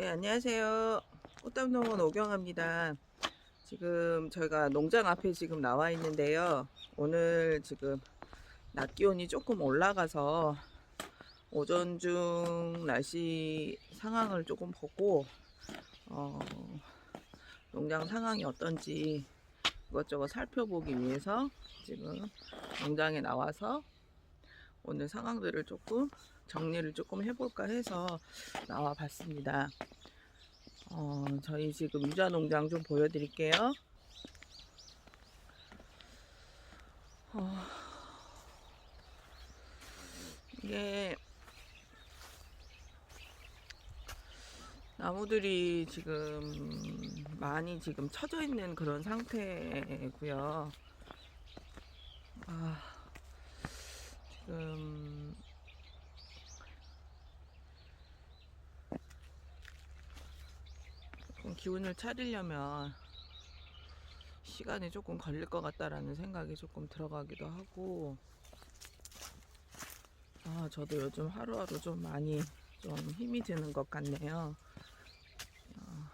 네, 안녕하세요. 꽃담농원 오경아입니다. 지금 저희가 농장 앞에 지금 나와 있는데요. 오늘 지금 낮 기온이 조금 올라가서 오전 중 날씨 상황을 조금 보고 어, 농장 상황이 어떤지 이것저것 살펴보기 위해서 지금 농장에 나와서 오늘 상황들을 조금 정리를 조금 해볼까 해서 나와 봤습니다. 어, 저희 지금 유자 농장 좀 보여드릴게요. 어, 이게 나무들이 지금 많이 지금 처져 있는 그런 상태고요. 아, 지금 조금 기운을 차리려면 시간이 조금 걸릴 것 같다라는 생각이 조금 들어가기도 하고 아 저도 요즘 하루하루 좀 많이 좀 힘이 드는 것 같네요. 어,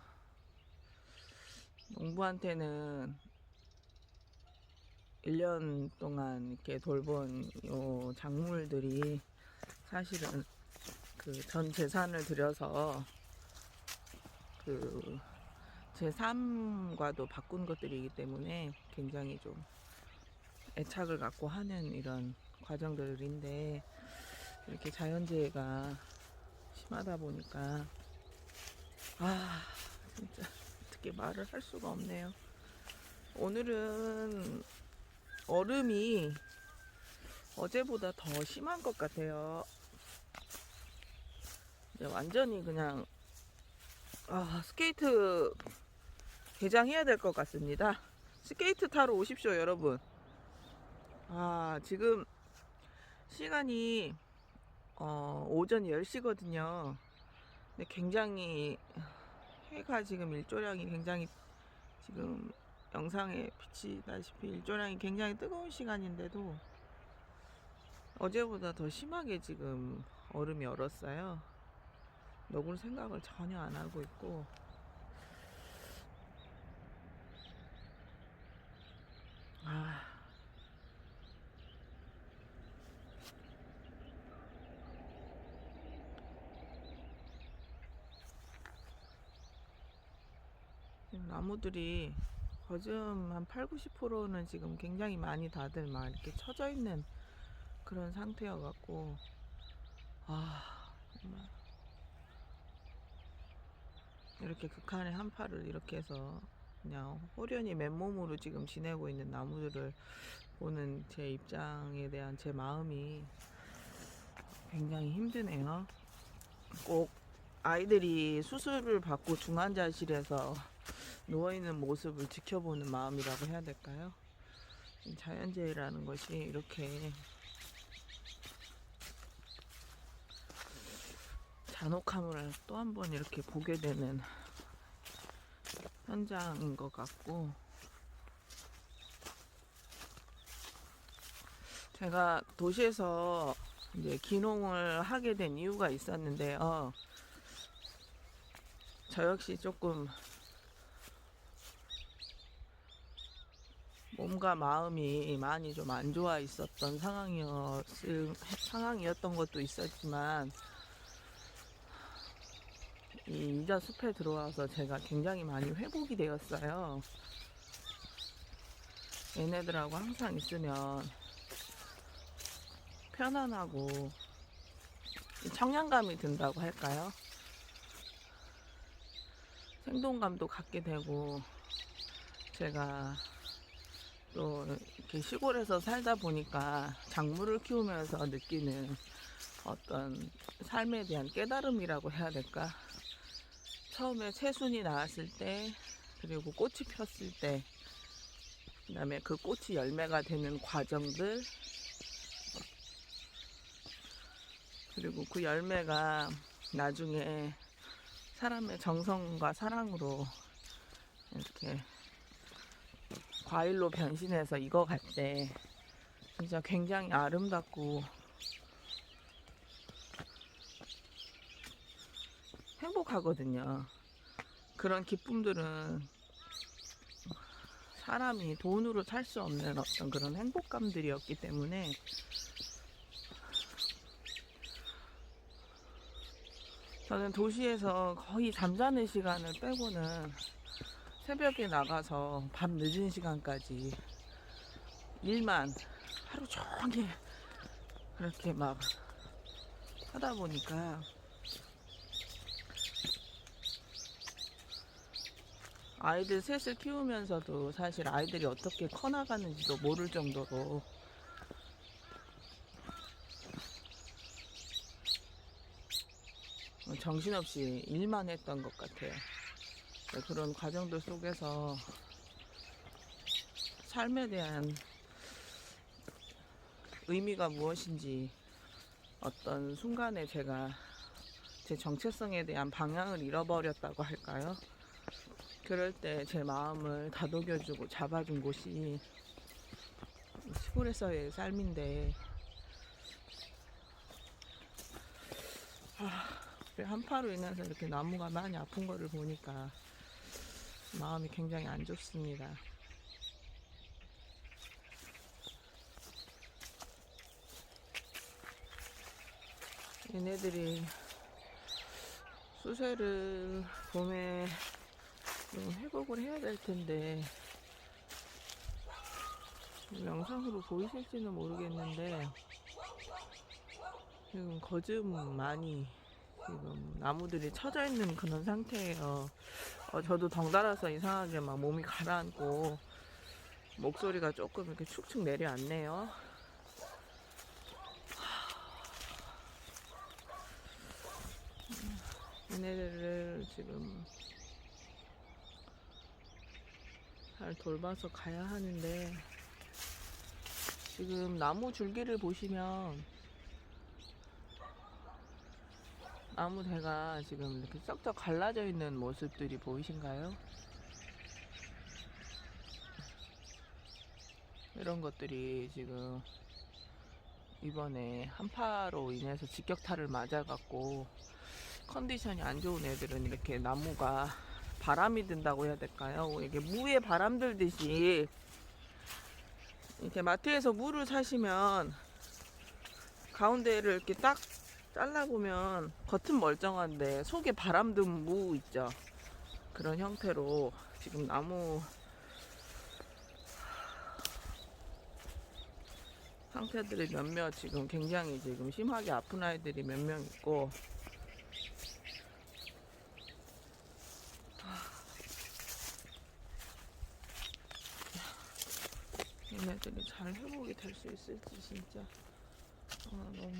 농부한테는 1년 동안 이렇게 돌본 요 작물들이 사실은 그 전 재산을 들여서 그 제 삶과도 바꾼 것들이기 때문에 굉장히 좀 애착을 갖고 하는 이런 과정들인데 이렇게 자연재해가 심하다 보니까 아 진짜 어떻게 말을 할 수가 없네요. 오늘은 얼음이 어제보다 더 심한 것 같아요. 완전히 그냥 아, 스케이트 개장해야 될 것 같습니다. 스케이트 타러 오십시오, 여러분. 아, 지금 시간이 어, 오전 10시거든요. 근데 굉장히 해가 지금 일조량이 굉장히 지금 영상에 비치다시피 일조량이 굉장히 뜨거운 시간인데도 어제보다 더 심하게 지금 얼음이 얼었어요. 녹을 생각을 전혀 안 하고 있고. 아. 나무들이 거즘 한 8, 90%는 지금 굉장히 많이 다들 막 이렇게 처져 있는 그런 상태여 갖고. 아 정말 이렇게 극한의 한파를 이렇게 해서 그냥 호련히 맨몸으로 지금 지내고 있는 나무들을 보는 제 입장에 대한 제 마음이 굉장히 힘드네요. 꼭 아이들이 수술을 받고 중환자실에서 누워있는 모습을 지켜보는 마음이라고 해야 될까요? 자연재해라는 것이 이렇게 잔혹함을 또 한 번 이렇게 보게 되는 현장인 것 같고 제가 도시에서 이제 기농을 하게 된 이유가 있었는데요. 저 역시 조금 몸과 마음이 많이 좀 안 좋아 있었던 상황이었, 상황이었던 것도 있었지만 이 유자 숲에 들어와서 제가 굉장히 많이 회복이 되었어요. 얘네들하고 항상 있으면 편안하고 청량감이 든다고 할까요? 생동감도 갖게 되고 제가 또 이렇게 시골에서 살다 보니까 작물을 키우면서 느끼는 어떤 삶에 대한 깨달음이라고 해야 될까? 처음에 새순이 나왔을 때 그리고 꽃이 폈을 때 그다음에 그 꽃이 열매가 되는 과정들 그리고 그 열매가 나중에 사람의 정성과 사랑으로 이렇게 과일로 변신해서 익어갈 때 진짜 굉장히 아름답고 행복하거든요. 그런 기쁨들은 사람이 돈으로 살 수 없는 어떤 그런 행복감들이었기 때문에 저는 도시에서 거의 잠자는 시간을 빼고는 새벽에 나가서 밤 늦은 시간까지 일만 하루 종일 그렇게 막 하다 보니까 아이들 셋을 키우면서도 사실 아이들이 어떻게 커나가는지도 모를 정도로 정신없이 일만 했던 것 같아요. 그런 과정들 속에서 삶에 대한 의미가 무엇인지 어떤 순간에 제가 제 정체성에 대한 방향을 잃어버렸다고 할까요? 그럴 때 제 마음을 다독여주고 잡아준 곳이 시골에서의 삶인데 아, 한파로 인해서 이렇게 나무가 많이 아픈 거를 보니까 마음이 굉장히 안 좋습니다. 얘네들이 수세를 봄에 좀 회복을 해야 될 텐데 영상으로 보이실지는 모르겠는데 지금 거즘 많이 지금 나무들이 처져 있는 그런 상태예요. 어, 저도 덩달아서 이상하게 막 몸이 가라앉고 목소리가 조금 이렇게 축축 내려앉네요. 얘네들을 지금 잘 돌봐서 가야 하는데 지금 나무 줄기를 보시면 나무 대가 지금 이렇게 쩍쩍 갈라져 있는 모습들이 보이신가요? 이런 것들이 지금 이번에 한파로 인해서 직격탄을 맞아갖고 컨디션이 안 좋은 애들은 이렇게 나무가 바람이 든다고 해야 될까요? 이게 무에 바람 들듯이 이렇게 마트에서 무를 사시면 가운데를 이렇게 딱 잘라보면 겉은 멀쩡한데 속에 바람 든 무 있죠? 그런 형태로 지금 나무 상태들이 몇몇 지금 굉장히 지금 심하게 아픈 아이들이 몇 명 있고 얘네들이 잘 회복이 될 수 있을지 진짜 아, 너무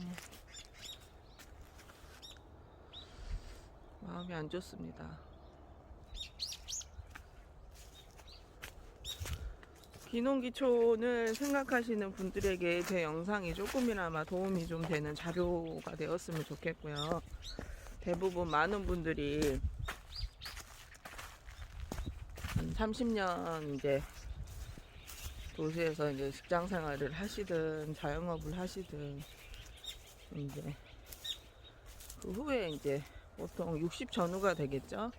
마음이 안 좋습니다. 기농기촌을 생각하시는 분들에게 제 영상이 조금이나마 도움이 좀 되는 자료가 되었으면 좋겠고요. 대부분 많은 분들이 한 30년 이제 도시에서 이제 직장 생활을 하시든 자영업을 하시든 이제 그 후에 이제 보통 60 전후가 되겠죠.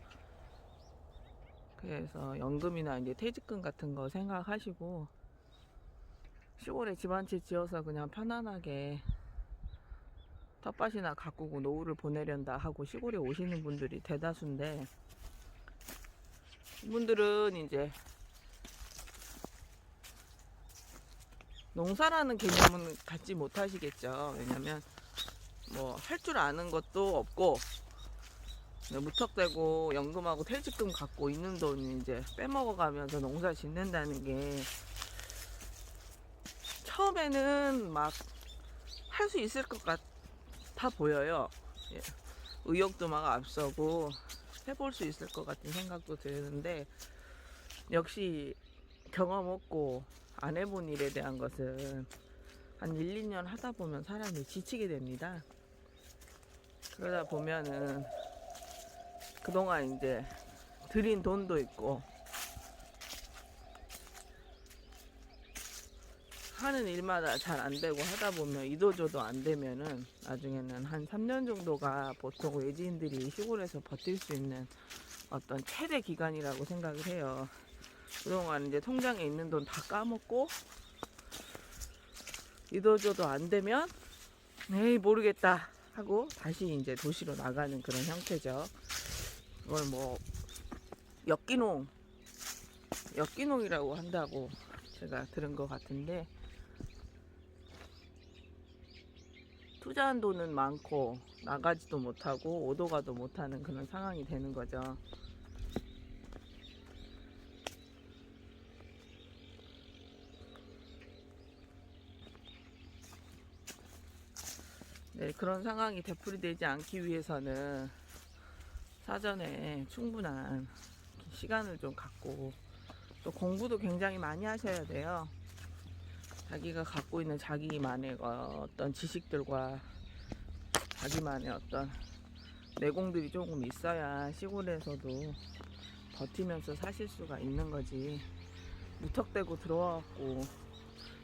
그래서 연금이나 이제 퇴직금 같은 거 생각하시고 시골에 집 한 채 지어서 그냥 편안하게 텃밭이나 가꾸고 노후를 보내련다 하고 시골에 오시는 분들이 대다수인데 이분들은 이제 농사라는 개념은 갖지 못하시겠죠. 왜냐면 뭐 할 줄 아는 것도 없고 네, 무턱대고 연금하고 퇴직금 갖고 있는 돈 이제 빼먹어가면서 농사 짓는다는 게 처음에는 막 할 수 있을 것 같아 보여요. 예. 의욕도 막 앞서고 해볼 수 있을 것 같은 생각도 드는데 역시 경험 없고 안 해본 일에 대한 것은 한 1, 2년 하다 보면 사람이 지치게 됩니다. 그러다 보면은 그동안 이제 들인 돈도 있고 하는 일마다 잘 안 되고 하다 보면 이도저도 안 되면은 나중에는 한 3년 정도가 보통 외지인들이 시골에서 버틸 수 있는 어떤 최대 기간이라고 생각을 해요. 그동안 이제 통장에 있는 돈 다 까먹고 이도저도 안 되면 에이 모르겠다 하고 다시 이제 도시로 나가는 그런 형태죠. 그걸 뭐 역기농 역기농이라고 한다고 제가 들은 것 같은데 투자한 돈은 많고 나가지도 못하고 오도가도 못하는 그런 상황이 되는 거죠. 네, 그런 상황이 되풀이되지 않기 위해서는 사전에 충분한 시간을 좀 갖고 또 공부도 굉장히 많이 하셔야 돼요. 자기가 갖고 있는 자기만의 어떤 지식들과 자기만의 어떤 내공들이 조금 있어야 시골에서도 버티면서 사실 수가 있는 거지. 무턱대고 들어와갖고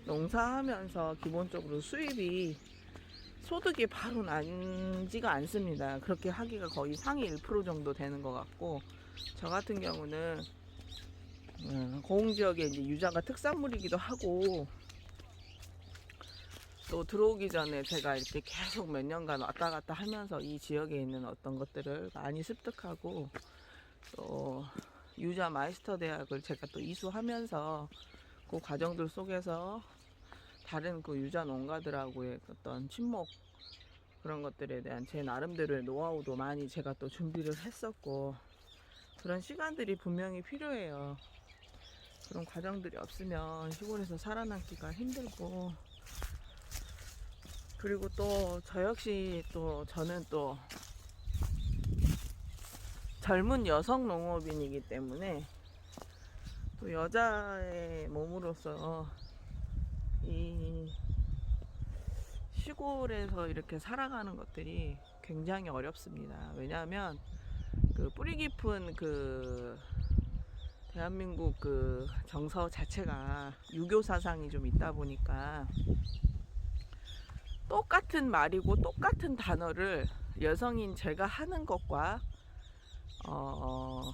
농사하면서 기본적으로 수입이 소득이 바로 나지가 않습니다. 그렇게 하기가 거의 상위 1% 정도 되는 것 같고 저 같은 경우는 음, 고흥 지역의 이제 유자가 특산물이기도 하고 또 들어오기 전에 제가 이렇게 계속 몇 년간 왔다 갔다 하면서 이 지역에 있는 어떤 것들을 많이 습득하고 또 유자 마이스터 대학을 제가 또 이수하면서 그 과정들 속에서 다른 그 유자 농가들하고의 어떤 친목 그런 것들에 대한 제 나름대로의 노하우도 많이 제가 또 준비를 했었고 그런 시간들이 분명히 필요해요. 그런 과정들이 없으면 시골에서 살아남기가 힘들고 그리고 또 저 역시 또 저는 또 젊은 여성 농업인이기 때문에 또 여자의 몸으로서 이 시골에서 이렇게 살아가는 것들이 굉장히 어렵습니다. 왜냐하면 그 뿌리 깊은 그 대한민국 그 정서 자체가 유교 사상이 좀 있다 보니까 똑같은 말이고 똑같은 단어를 여성인 제가 하는 것과 어,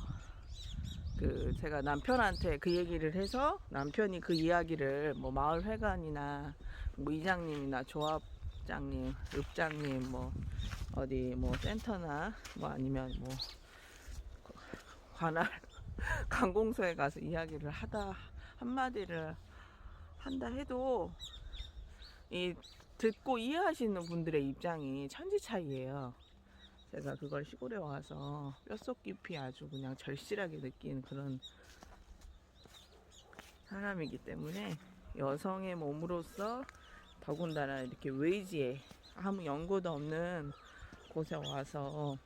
그 제가 남편한테 그 얘기를 해서 남편이 그 이야기를 뭐 마을 회관이나 뭐 이장님이나 조합장님, 읍장님 뭐 어디 뭐 센터나 뭐 아니면 뭐 관할 관공서에 가서 이야기를 하다 한마디를 한다 해도 이 듣고 이해하시는 분들의 입장이 천지 차이예요. 제가 그걸 시골에 와서 뼛속 깊이 아주 그냥 절실하게 느낀 그런 사람이기 때문에 여성의 몸으로서 더군다나 이렇게 외지에 아무 연고도 없는 곳에 와서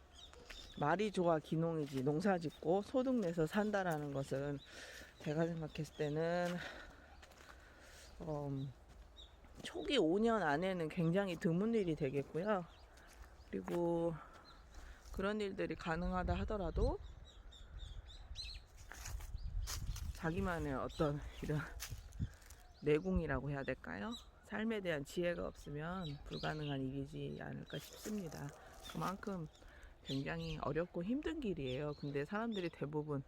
말이 좋아 기농이지 농사 짓고 소득 내서 산다라는 것은 제가 생각했을 때는 음, 초기 5년 안에는 굉장히 드문 일이 되겠고요. 그리고 그런 일들이 가능하다 하더라도 자기만의 어떤 이런 내공이라고 해야 될까요? 삶에 대한 지혜가 없으면 불가능한 일이지 않을까 싶습니다. 그만큼 굉장히 어렵고 힘든 길이에요. 근데 사람들이 대부분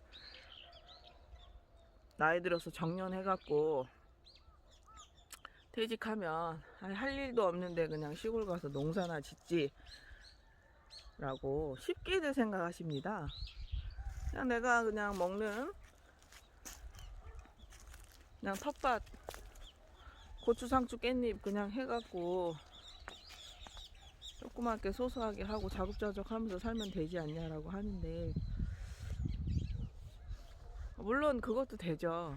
나이 들어서 정년해갖고 퇴직하면 아, 할 일도 없는데 그냥 시골 가서 농사나 짓지 라고 쉽게들 생각하십니다. 그냥 내가 그냥 먹는 그냥 텃밭 고추, 상추, 깻잎 그냥 해갖고 조그맣게 소소하게 하고 자급자족 하면서 살면 되지 않냐라고 하는데 물론 그것도 되죠.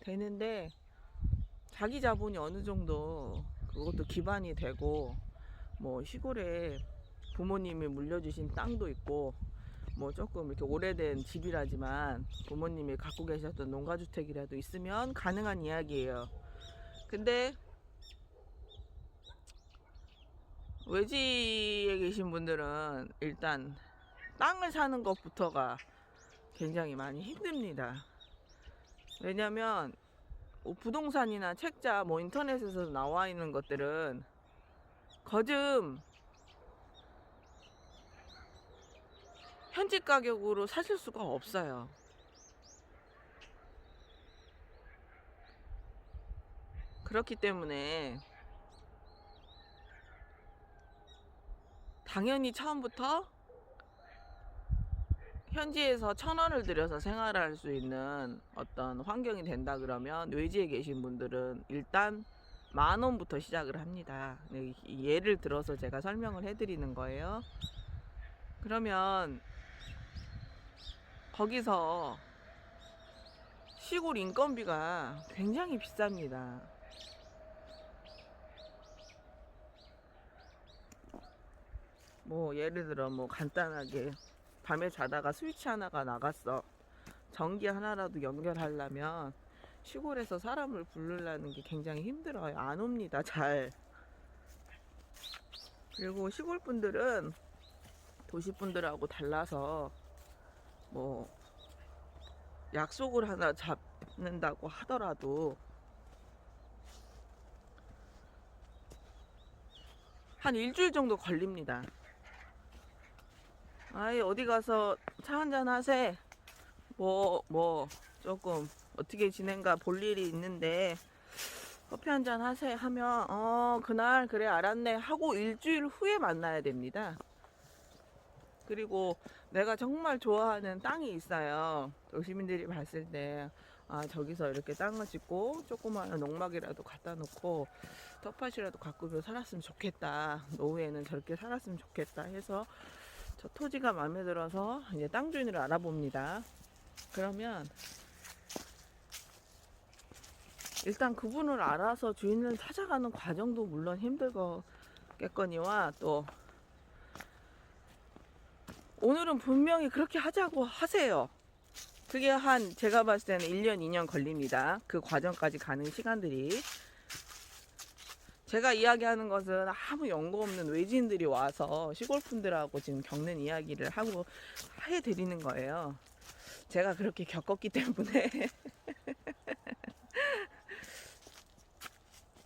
되는데 자기 자본이 어느 정도 그것도 기반이 되고 뭐 시골에 부모님이 물려주신 땅도 있고 뭐 조금 이렇게 오래된 집이라지만 부모님이 갖고 계셨던 농가주택이라도 있으면 가능한 이야기예요. 근데 외지에 계신 분들은 일단 땅을 사는 것부터가 굉장히 많이 힘듭니다. 왜냐면 뭐 부동산이나 책자 뭐 인터넷에서 나와 있는 것들은 거즘 현지 가격으로 사실 수가 없어요. 그렇기 때문에 당연히 처음부터 현지에서 천 원을 들여서 생활할 수 있는 어떤 환경이 된다 그러면 외지에 계신 분들은 일단 만 원부터 시작을 합니다. 네, 이 예를 들어서 제가 설명을 해드리는 거예요. 그러면 거기서 시골 인건비가 굉장히 비쌉니다. 뭐 예를 들어 뭐 간단하게 밤에 자다가 스위치 하나가 나갔어. 전기 하나라도 연결하려면 시골에서 사람을 부르려는 게 굉장히 힘들어요. 안 옵니다, 잘. 그리고 시골 분들은 도시 분들하고 달라서 뭐 약속을 하나 잡는다고 하더라도 한 일주일 정도 걸립니다. 아이 어디 가서 차 한잔 하세. 뭐뭐 조금 어떻게 지낸가 볼 일이 있는데 커피 한잔 하세 하면 어 그날 그래 알았네 하고 일주일 후에 만나야 됩니다. 그리고 내가 정말 좋아하는 땅이 있어요. 도시민들이 봤을 때 아, 저기서 이렇게 땅을 짓고 조그마한 농막이라도 갖다 놓고 텃밭이라도 가꾸며 살았으면 좋겠다. 노후에는 저렇게 살았으면 좋겠다 해서 저 토지가 마음에 들어서 이제 땅 주인을 알아봅니다. 그러면 일단 그분을 알아서 주인을 찾아가는 과정도 물론 힘들겠거니와 또 오늘은 분명히 그렇게 하자고 하세요. 그게 한 제가 봤을 때는 1년, 2년 걸립니다. 그 과정까지 가는 시간들이. 제가 이야기하는 것은 아무 연고 없는 외지인들이 와서 시골 분들하고 지금 겪는 이야기를 하고 해 드리는 거예요. 제가 그렇게 겪었기 때문에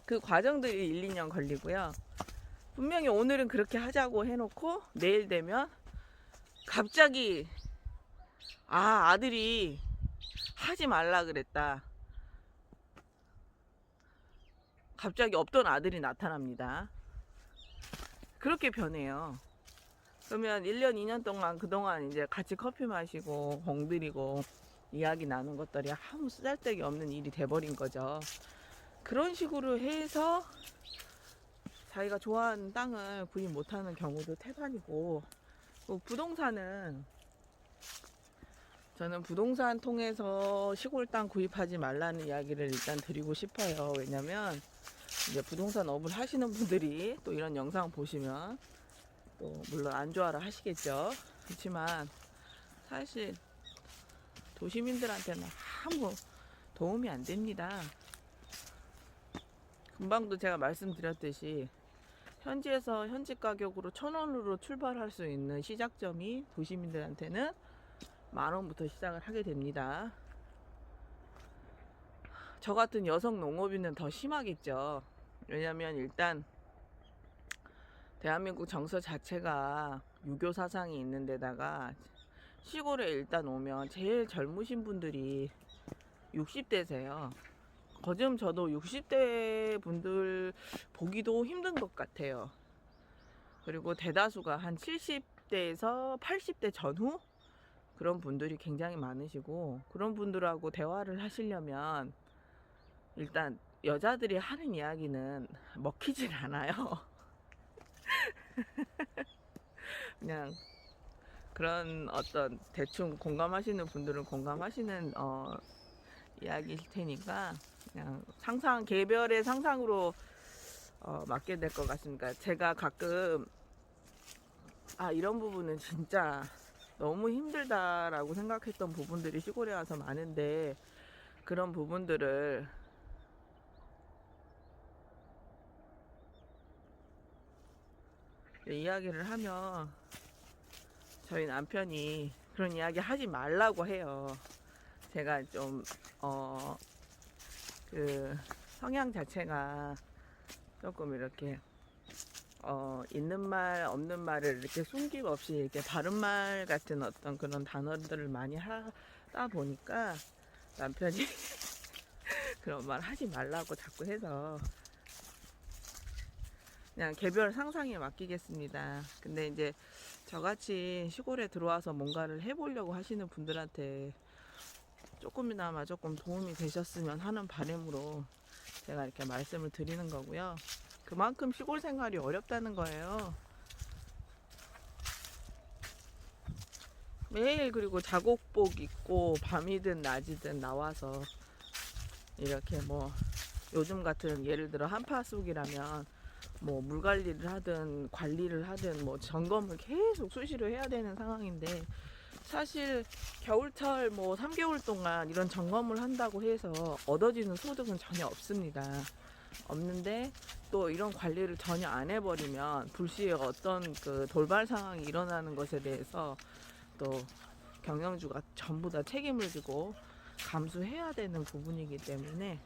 그 과정들이 1, 2년 걸리고요. 분명히 오늘은 그렇게 하자고 해놓고 내일 되면 갑자기 아 아들이 하지 말라 그랬다. 갑자기 없던 아들이 나타납니다. 그렇게 변해요. 그러면 1년, 2년 동안 그동안 이제 같이 커피 마시고 공들이고 이야기 나눈 것들이 아무 쓰잘데기 없는 일이 돼버린 거죠. 그런 식으로 해서 자기가 좋아하는 땅을 구입 못하는 경우도 태반이고 뭐 부동산은 저는 부동산 통해서 시골 땅 구입하지 말라는 이야기를 일단 드리고 싶어요. 왜냐면 이제 부동산 업을 하시는 분들이 또 이런 영상 보시면 또 물론 안 좋아라 하시겠죠. 그렇지만 사실 도시민들한테는 아무 도움이 안 됩니다. 금방도 제가 말씀드렸듯이 현지에서 현지 가격으로 천 원으로 출발할 수 있는 시작점이 도시민들한테는 만 원부터 시작을 하게 됩니다. 저 같은 여성 농업인은 더 심하겠죠. 왜냐면 일단 대한민국 정서 자체가 유교 사상이 있는 데다가 시골에 일단 오면 제일 젊으신 분들이 60대세요. 거즘 저도 60대 분들 보기도 힘든 것 같아요. 그리고 대다수가 한 70대에서 80대 전후 그런 분들이 굉장히 많으시고 그런 분들하고 대화를 하시려면 일단 여자들이 하는 이야기는 먹히질 않아요. 그냥 그런 어떤 대충 공감하시는 분들은 공감하시는 어, 이야기일 테니까 그냥 상상 개별의 상상으로 어, 맞게 될 것 같습니다. 제가 가끔 아 이런 부분은 진짜 너무 힘들다라고 생각했던 부분들이 시골에 와서 많은데 그런 부분들을 이야기를 하면 저희 남편이 그런 이야기 하지 말라고 해요. 제가 좀, 어, 그 성향 자체가 조금 이렇게 어, 있는 말 없는 말을 이렇게 숨김 없이 이렇게 바른 말 같은 어떤 그런 단어들을 많이 하다 보니까 남편이 그런 말 하지 말라고 자꾸 해서 그냥 개별 상상에 맡기겠습니다. 근데 이제 저같이 시골에 들어와서 뭔가를 해보려고 하시는 분들한테 조금이나마 조금 도움이 되셨으면 하는 바람으로 제가 이렇게 말씀을 드리는 거고요. 그만큼 시골 생활이 어렵다는 거예요. 매일 그리고 작업복 입고 밤이든 낮이든 나와서 이렇게 뭐 요즘 같은 예를 들어 한파 속이라면 뭐 물 관리를 하든 관리를 하든 뭐 점검을 계속 수시로 해야 되는 상황인데 사실 겨울철 뭐 3개월 동안 이런 점검을 한다고 해서 얻어지는 소득은 전혀 없습니다. 없는데 또 이런 관리를 전혀 안 해버리면 불시에 어떤 그 돌발 상황이 일어나는 것에 대해서 또 경영주가 전부 다 책임을 지고 감수해야 되는 부분이기 때문에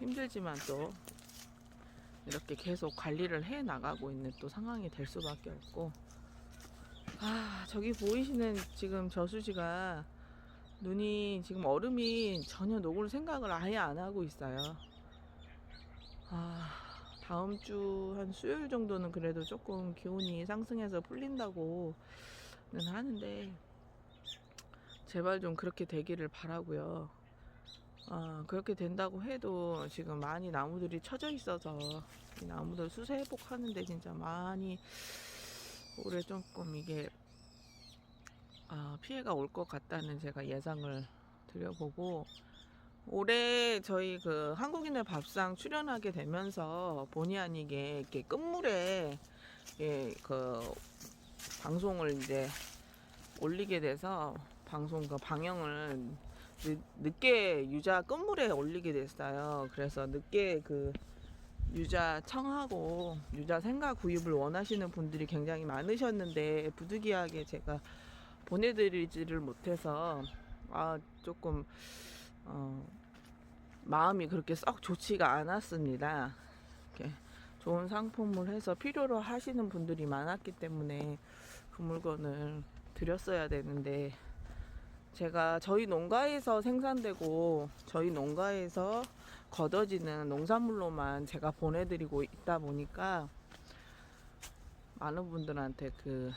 힘들지만 또 이렇게 계속 관리를 해 나가고 있는 또 상황이 될 수밖에 없고 아 저기 보이시는 지금 저수지가 눈이 지금 얼음이 전혀 녹을 생각을 아예 안 하고 있어요. 아 다음 주 한 수요일 정도는 그래도 조금 기온이 상승해서 풀린다고는 하는데 제발 좀 그렇게 되기를 바라고요. 아, 그렇게 된다고 해도 지금 많이 나무들이 처져 있어서 이 나무들 수세 회복하는데 진짜 많이 올해 조금 이게 아, 피해가 올 것 같다는 제가 예상을 드려보고 올해 저희 그 한국인의 밥상 출연하게 되면서 본의 아니게 이렇게 끝물에 예, 그 방송을 이제 올리게 돼서 방송 그 방영을 늦, 늦게 유자 끝물에 올리게 됐어요. 그래서 늦게 그 유자 청하고 유자 생과 구입을 원하시는 분들이 굉장히 많으셨는데 부득이하게 제가 보내드리지를 못해서 아 조금 어, 마음이 그렇게 썩 좋지가 않았습니다. 이렇게 좋은 상품을 해서 필요로 하시는 분들이 많았기 때문에 그 물건을 드렸어야 되는데 제가 저희 농가에서 생산되고 저희 농가에서 걷어지는 농산물로만 제가 보내드리고 있다 보니까 많은 분들한테 그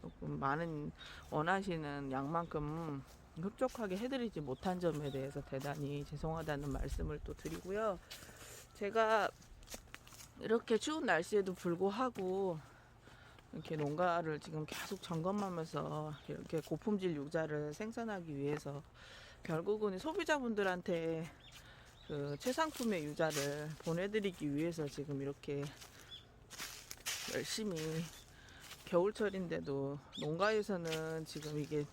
조금 많은 원하시는 양만큼 흡족하게 해드리지 못한 점에 대해서 대단히 죄송하다는 말씀을 또 드리고요. 제가 이렇게 추운 날씨에도 불구하고 이렇게 농가를 지금 계속 점검하면서 이렇게 고품질 유자를 생산하기 위해서 결국은 소비자분들한테 그 최상품의 유자를 보내드리기 위해서 지금 이렇게 열심히 겨울철인데도 농가에서는 지금 이게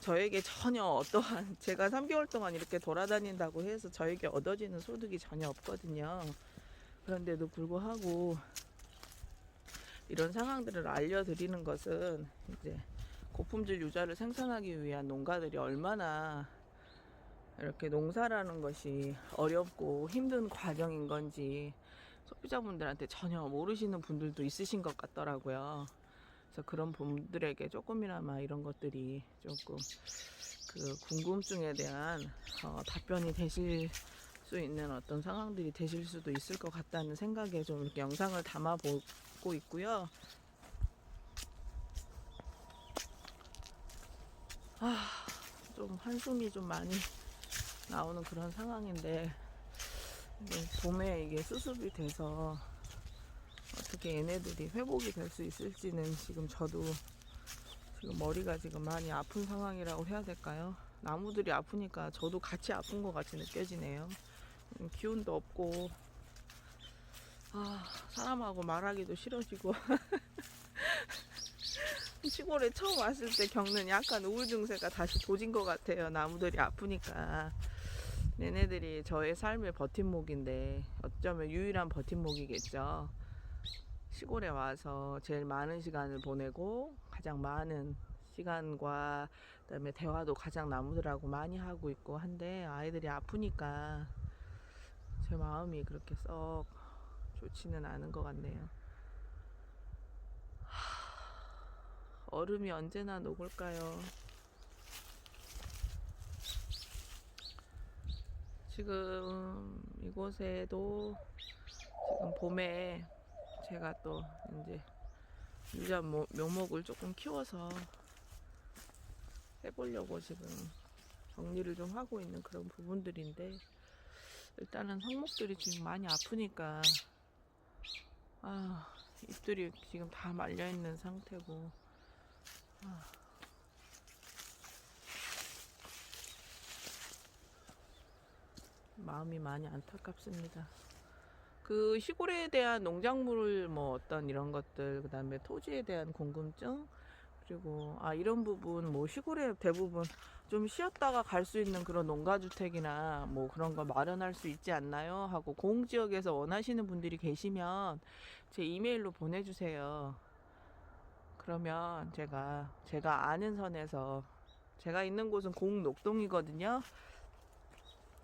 저에게 전혀 어떠한 제가 3개월 동안 이렇게 돌아다닌다고 해서 저에게 얻어지는 소득이 전혀 없거든요. 그런데도 불구하고 이런 상황들을 알려드리는 것은 이제 고품질 유자를 생산하기 위한 농가들이 얼마나 이렇게 농사라는 것이 어렵고 힘든 과정인 건지 소비자분들한테 전혀 모르시는 분들도 있으신 것 같더라고요. 그래서 그런 분들에게 조금이나마 이런 것들이 조금 그 궁금증에 대한 어, 답변이 되실 수 있는 어떤 상황들이 되실 수도 있을 것 같다는 생각에 좀 이렇게 영상을 담아 보고 있고요. 아, 좀 한숨이 좀 많이 나오는 그런 상황인데 봄에 이게 수습이 돼서 어떻게 얘네들이 회복이 될 수 있을지는 지금 저도 지금 머리가 지금 많이 아픈 상황이라고 해야 될까요? 나무들이 아프니까 저도 같이 아픈 것 같이 느껴지네요. 음, 기운도 없고 아 사람하고 말하기도 싫어지고 시골에 처음 왔을 때 겪는 약간 우울 증세가 다시 도진 것 같아요. 나무들이 아프니까 얘네들이 저의 삶의 버팀목인데 어쩌면 유일한 버팀목이겠죠. 시골에 와서 제일 많은 시간을 보내고 가장 많은 시간과 그다음에 대화도 가장 나무들하고 많이 하고 있고 한데 아이들이 아프니까 제 마음이 그렇게 썩 좋지는 않은 것 같네요. 하, 얼음이 언제나 녹을까요? 지금 이곳에도 지금 봄에 제가 또 이제 유자 모- 묘목을 조금 키워서 해보려고 지금 정리를 좀 하고 있는 그런 부분들인데 일단은 성목들이 지금 많이 아프니까 아 잎들이 지금 다 말려 있는 상태고 아. 마음이 많이 안타깝습니다. 그 시골에 대한 농작물 뭐 어떤 이런 것들 그다음에 토지에 대한 궁금증 그리고 아 이런 부분 뭐 시골에 대부분 좀 쉬었다가 갈 수 있는 그런 농가주택이나 뭐 그런 거 마련할 수 있지 않나요? 하고 공지역에서 원하시는 분들이 계시면 제 이메일로 보내주세요. 그러면 제가 제가 아는 선에서 제가 있는 곳은 공녹동이거든요.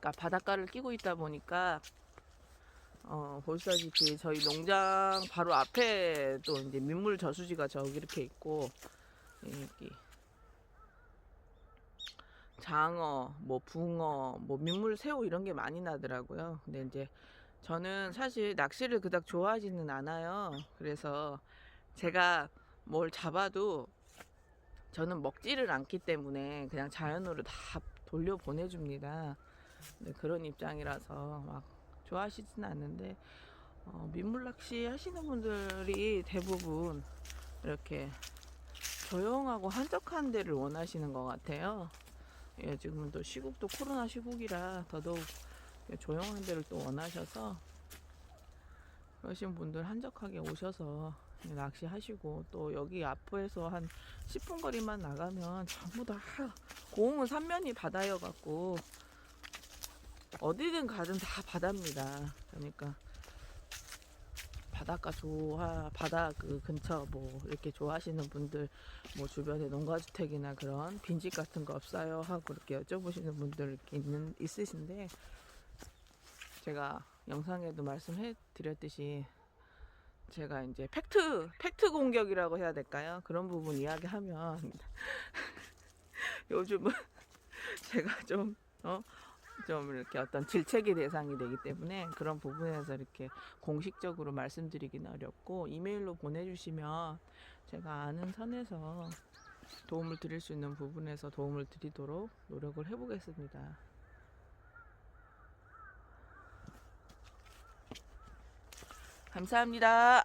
그러니까 바닷가를 끼고 있다 보니까 어, 보시다시피 저희 농장 바로 앞에 또 이제 민물 저수지가 저기 이렇게 있고 여기 장어, 뭐 붕어, 뭐 민물 새우 이런 게 많이 나더라고요. 근데 이제 저는 사실 낚시를 그닥 좋아하지는 않아요. 그래서 제가 뭘 잡아도 저는 먹지를 않기 때문에 그냥 자연으로 다 돌려 보내줍니다. 네, 그런 입장이라서 막 좋아하시진 않는데 어, 민물 낚시 하시는 분들이 대부분 이렇게 조용하고 한적한 데를 원하시는 것 같아요. 예, 지금은 또 시국도 코로나 시국이라 더더욱 조용한 데를 또 원하셔서 그러신 분들 한적하게 오셔서 낚시하시고 또 여기 앞에서 한 10분 거리만 나가면 전부 다 고흥은 삼면이 바다여 갖고 어디든 가든 다 바다입니다. 그러니까 바닷가 좋아 바다 그 근처 뭐 이렇게 좋아하시는 분들 뭐 주변에 농가주택이나 그런 빈집 같은 거 없어요 하고 이렇게 여쭤보시는 분들 이렇게 있는 있으신데 제가 영상에도 말씀해 드렸듯이 제가 이제 팩트 팩트 공격이라고 해야 될까요? 그런 부분 이야기하면 요즘은 제가 좀 어? 좀 이렇게 어떤 질책의 대상이 되기 때문에 그런 부분에서 이렇게 공식적으로 말씀드리기는 어렵고 이메일로 보내주시면 제가 아는 선에서 도움을 드릴 수 있는 부분에서 도움을 드리도록 노력을 해보겠습니다. 감사합니다.